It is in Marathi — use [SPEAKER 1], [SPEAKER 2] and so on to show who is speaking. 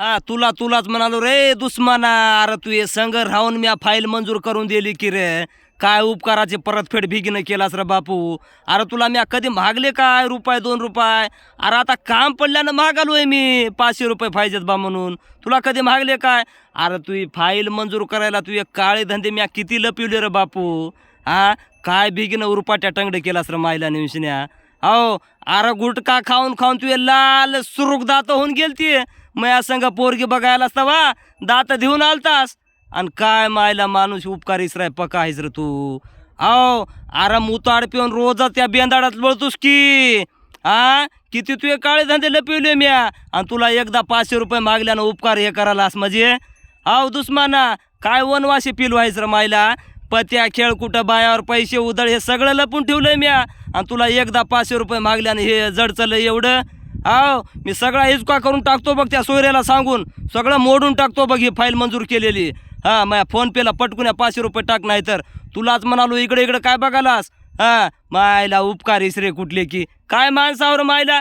[SPEAKER 1] हा तुला तुलाच म्हणालो रे दुश्मना. अरे तू हे संग राहून मी फाईल मंजूर करून दिली की रे. काय उपकाराची परतफेड भिगीनं केलास रे बापू. अरे तुला मी कधी मागले काय रुपये दोन रुपये. अरे आता काम पडल्यानं मागालोय मी. पाचशे रुपये पाहिजेत बा म्हणून. तुला कधी मागले काय? अरे तू फाईल मंजूर करायला तू एक काळे धंदे मी किती लपिवले रे बापू. हा काय भिगीनं उरपाट्या टंगडे केलास रे मायला निवशन्या. हो अरे गुटखा खाऊन खाऊन तू लाल सुरुक दात होऊन गेलती. मया संग पोरगी बघायला असता वा दात देऊन आलतास. आणि काय मायला माणूस उपकारीस राय पकाहीस आहेस रे तू? अहो आराम उताड पिऊन रोज त्या बेंदाडात बळतोस की? हा किती तू काळे धंदे लपिवले म्या? आणि तुला एकदा पाचशे रुपये मागल्यानं उपकार हे करायलास म्हणजे? अहो दुस्माना काय वनवाशी पिलू आहेस रे मायला? पत्या खेळ कुठं बायावर पैसे उधळ हे सगळं लपून ठेवलंय म्या. आणि तुला एकदा पाचशे रुपये मागल्यानं हे जड चाललं एवढं? हो मी सगळा हिचका करून टाकतो बघ त्या सोयऱ्याला सांगून. सगळं मोडून टाकतो बघ ही फाईल मंजूर केलेली. हा माझ्या फोनपेला पटकून या पाचशे रुपये टाक नाही तर तुलाच म्हणालो इकडे इकडे काय बघालास हा मायला उपकार इसरे कुठले की. काय माणसावर मायला?